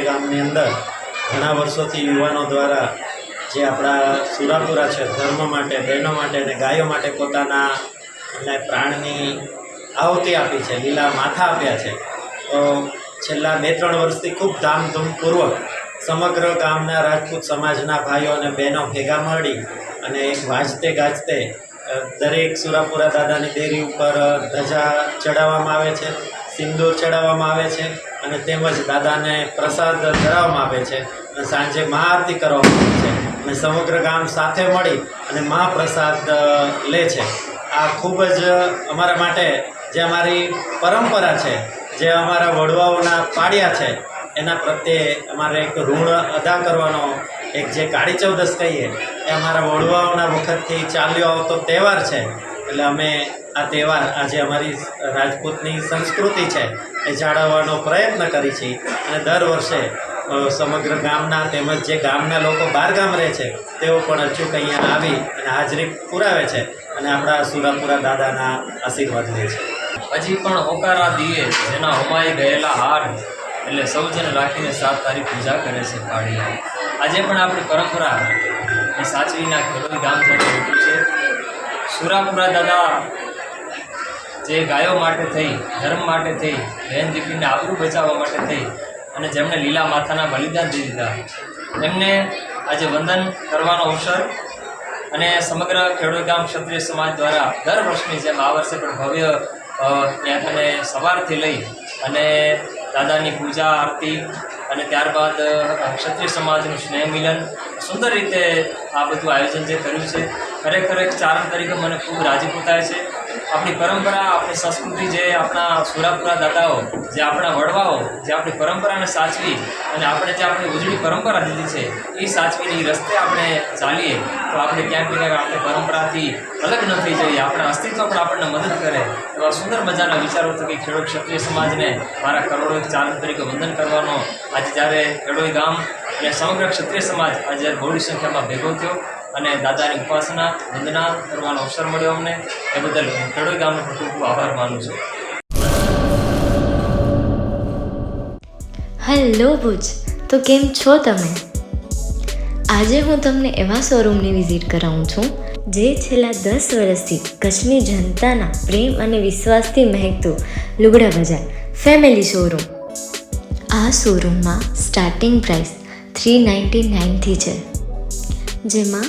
ખેડોઈ ગામની અંદર ઘણા વર્ષોથી યુવાનો દ્વારા જે આપણા સુરાપુરા છે, ધર્મ માટે, બહેનો માટે અને ગાયો માટે પોતાના અને પ્રાણની આહુતિ આપી છે, લીલા માથા આપ્યા છે. તો છેલ્લા બે ત્રણ વર્ષથી ખૂબ ધામધૂમપૂર્વક સમગ્ર ગામના રાજપૂત સમાજના ભાઈઓ અને બહેનો ભેગા મળી અને એક વાંચતે ગાજતે દરેક સુરાપુરા દાદાની દેરી ઉપર ધજા ચડાવવામાં આવે છે. સિંદૂર ચડાવવામાં આવે છે અને તેમજ દાદાને પ્રસાદ ધરાવવામાં આવે છે અને સાંજે મહાઆરતી કરવામાં આવે છે અને સમગ્ર ગામ સાથે મળી અને મહાપ્રસાદ લે છે. આ ખૂબ જ અમારા માટે જે અમારી પરંપરા છે, જે અમારા વડવાઓના પાડ્યા છે, એના પ્રત્યે અમારે એક ઋણ અદા કરવાનો એક જે કાળી ચૌદસ કહીએ, એ અમારા વડવાઓના વખતથી ચાલ્યો આવતો તહેવાર છે. એટલે અમે આ તહેવાર આજે અમારી રાજપૂતની સંસ્કૃતિ છે, એ જાળવવાનો પ્રયત્ન કરી છે. અને દર વર્ષે સમગ્ર ગામના તેમજ જે ગામના લોકો બહાર ગામ રહે છે, તેઓ પણ અચૂક અહીંયા આવી અને હાજરી પુરાવે છે અને આપણા સુરાપુરા દાદાના આશીર્વાદ લે છે. હજી પણ હોકારા દીએ, જેના હોમાઈ ગયેલા હાર, એટલે સૌજન રાખીને સાત તારીખ પૂજા કરે છે પાડીયા આજે પણ આપણી પરંપરા સાચવીના ખેડૂત ગામ છે. સુરાપુરા દાદા જે ગાયો માટે થઈ, ધર્મ માટે થઈ બહેન દીકરીને આબરૂ બચાવવા માટે થઈ અને જેમણે લીલા માથાના બલિદાન દઈ દીધા. એમને આજે વંદન કરવાનો અવસર અને સમગ્ર ખેડૂત ગામ ક્ષત્રિય સમાજ દ્વારા દર વર્ષની જેમ આ વર્ષે પણ ભવ્ય ત્યાં કને સવારથી લઈ અને દાદાની પૂજા, આરતી અને ત્યારબાદ ક્ષત્રિય સમાજનું સ્નેહ મિલન સુંદર રીતે આ બધું આયોજન જે કર્યું છે. ખરેખર એક ચારણ તરીકે મને ખૂબ રાજીપો થાય છે. આપણી પરંપરા, આપણી સંસ્કૃતિ જે આપણા સુરાપુરા દાદાઓ, જે આપણા વડવાઓ, જે આપણી પરંપરાને સાચવી અને આપણે જે આપણી ઉજળી પરંપરા દીધી છે, એ સાચવીને એ રસ્તે આપણે ચાલીએ, તો આપણે ક્યાંક ક્યાંક આપણી પરંપરાથી અલગ ન થઈ જઈએ, આપણા અસ્તિત્વ પણ આપણને મદદ કરે. એવા સુંદર મજાના વિચારો થકી ખેડૂત ક્ષત્રિય સમાજને મારા કરોડો ચાલક તરીકે વંદન કરવાનો. આજે જ્યારે ખેડોઈ ગામ અને સમગ્ર ક્ષત્રિય સમાજ આજે બહોળી સંખ્યામાં ભેગો થયો અને દાદાની ઉપાસના, વંદના કરવાનો અવસર મળ્યો અમને. એ બદલ ખેડોઈ ગામનો ખૂબ ખૂબ આભાર માનું છું. હેલો ભુજ, તો કેમ છો તમે? આજે હું તમને એવા શોરૂમની વિઝિટ કરાવું છું, જે છેલ્લા દસ વર્ષથી કચ્છની જનતાના પ્રેમ અને વિશ્વાસથી મહેકતું લુગડા બજાર ફેમિલી શોરૂમ. આ શોરૂમમાં સ્ટાર્ટિંગ પ્રાઇસ થ્રી નાઇન્ટી નાઇનથી છે, જેમાં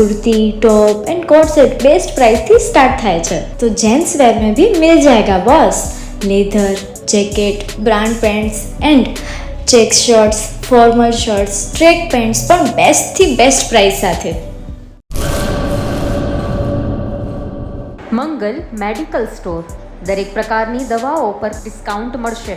kurti, top and coat set best price थी स्टार्ट थाय छे तो जेंट्स वेयर में भी मिल जाएगा Boss leather jacket brand pants and check shorts formal shorts track pants पर बेस्ट थी बेस्ट प्राइस साथ મંગલ મેડિકલ સ્ટોર દરેક પ્રકારની દવાઓ પર ડિસ્કાઉન્ટ મળશે.